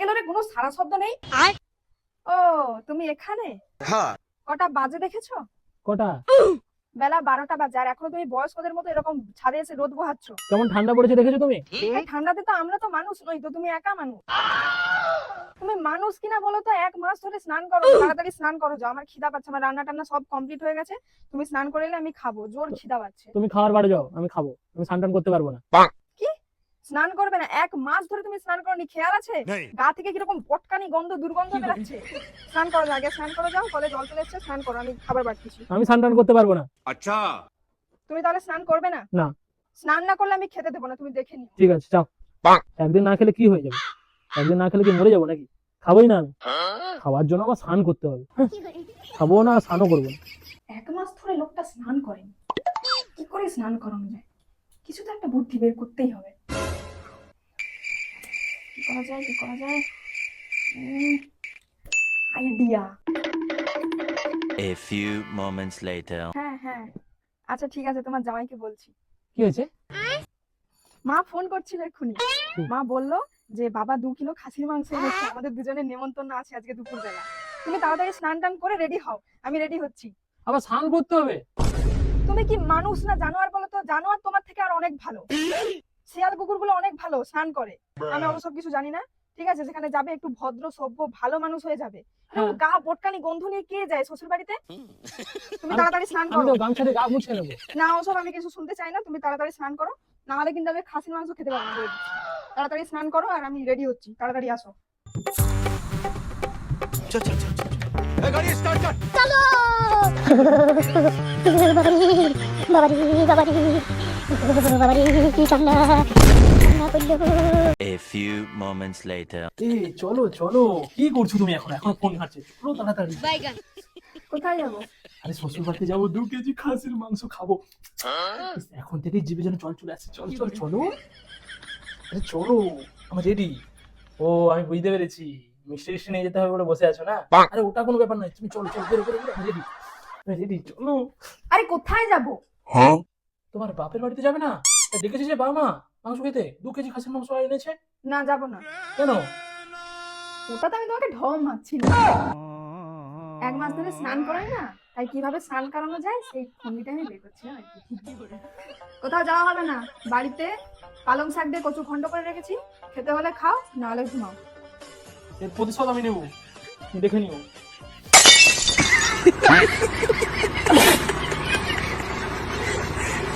গেল রে কোনো সারা শব্দ নেই? ও তুমি এখানে? হ্যাঁ। কটা বাজে দেখেছ? কটা? বেলা বারোটা বাজে আর এখনও তুমি বয়স্কদের মতো এরকম ছাদে এসে রোদ পোহাচ্ছ কেমন ঠান্ডা পড়েছে দেখেছ তুমি? এই ঠান্ডাতে তো আমরা তো মানুষ নই তো তুমি একা মানুষ। তুমি মানুষ কিনা বলো তো এক মাস ধরে স্নান করো তাড়াতাড়ি স্নান করো যাও আমার খিদা পাচ্ছে আমার রান্না টান্না সব কমপ্লিট হয়ে গেছে তুমি স্নান করে এলে আমি খাব জোর খিদা পাচ্ছে। তুমি খাওয়ার বাড়ি যাও আমি খাব আমি স্নান টান করতে পারব না। স্নান করবে না। এক মাস ধরে তুমি স্নান করনি খেয়াল আছে? গা থেকে কীরকম পটকানি গন্ধ দুর্গন্ধ বেরাচ্ছে। স্নান করো যাও, আগে স্নান করে যাও কলে জল চলে এসছে স্নান করো আমি খাবার বাড়তেছি আমি স্নান টান করতে পারব না। আচ্ছা। তুমি তাহলে স্নান করবে না? না। স্নান না করলে আমি খেতে দেবো না তুমি দেখে নিও। ঠিক আছে যাও। বাহ। একদিন না খেলে কি হয়ে যাবে? একদিন না খেলে কি মরে যাব নাকি? খাবোই না আমি। খাওয়ার জন্য আবার স্নান করতে হবে। হ্যাঁ, খাব না আর স্নানও করব না। এক মাস ধরে লোকটা স্নান করেনি। কি করে স্নান করানো যায়? কিছু তো একটা বুদ্ধি বের করতেই হবে। করা যায় কি করা যায়? Idea A few moments later. হ্যাঁ হ্যাঁ। আচ্ছা ঠিক আছে তোমার জামাইকে বলছি। কি হয়েছে? মা ফোন করছিল এক্ষুনি। মা বলল যে বাবা দু কিলো খাসির মাংস এনেছে। আমাদের দুজনের নেমন্তন্ন আছে আজকে দুপুরবেলা। তুমি তাড়াতাড়ি স্নান টান করে রেডি হও। আমি রেডি হচ্ছি। আবার স্নান করতে হবে? তুমি কি মানুষ না জানোয়ার বলো তো? জানোয়ার তোমার থেকে আর অনেক ভালো। শিয়াল কুকুরগুলো অনেক ভালো স্নান করে। আমি অত সব কিছু জানি না। ঠিক আছে সেখানে যাবে একটু ভদ্র সভ্য ভালো মানুষ হয়ে যাবে। হ্যাঁ। গা পটকানি গন্ধ নিয়ে কে যায় শ্বশুর বাড়িতে তুমি তাড়াতাড়ি স্নান করো। তো গা মুছে নেব। না ওসব আমি কিছু শুনতে চাই না। তুমি তাড়াতাড়ি স্নান করো। না হলে কিন্তু আমি খাসির মাংস খেতে পারব না। তাড়াতাড়ি স্নান করো আর আমি রেডি হচ্ছি। তাড়াতাড়ি আসো। চল চল চল চল এই গাড়ি স্টার্ট কর বাবারি বাবারি বাবারি বাবারি। A few moments later. এই চলো চলো। কি করছ তুমি এখন? এখন ফোন ঘাটছে। চলো তাড়াতাড়ি। কোথায় যাব? আরে শ্বশুর বাড়িতে যাব দু কেজি খাসির মাংস খাব। এখন থেকেই জিভে যেন চল চলে আসছে। চল চল চলো। আরে চলো আমি রেডি ও আমি বুঝতে পেরেছি। মিষ্টি মিষ্টি নিয়ে যেতে হবে বলে বসে আছো না? আরে ওটা কোনো ব্যাপার নয়। তুমি চলো চলো বেরো বেরো বেরো রেডি রেডি চলো। আরে কোথায় যাব? হ্যাঁ? তোমার বাপের বাড়িতে যাবে না? দেখেছি যে বাবা মা মাংস খেতে? দু কেজি খাসির মাংস আর এনেছে? না যাব না। কেন? ওটা তো আমি তোমাকে ঢম মারছি এক মাস ধরে স্নান করাই না তাই কীভাবে স্নান করানো যায় সেই ফন্ডিটা আমি বের করছিলাম আর কি। কোথাও যাওয়া হবে না। বাড়িতে পালং শাক দিয়ে কচু খন্ড করে রেখেছি। খেতে হলে খাও না হলে ঘুমাও। এর প্রতিশোধ আমি নেব। দেখে নিও।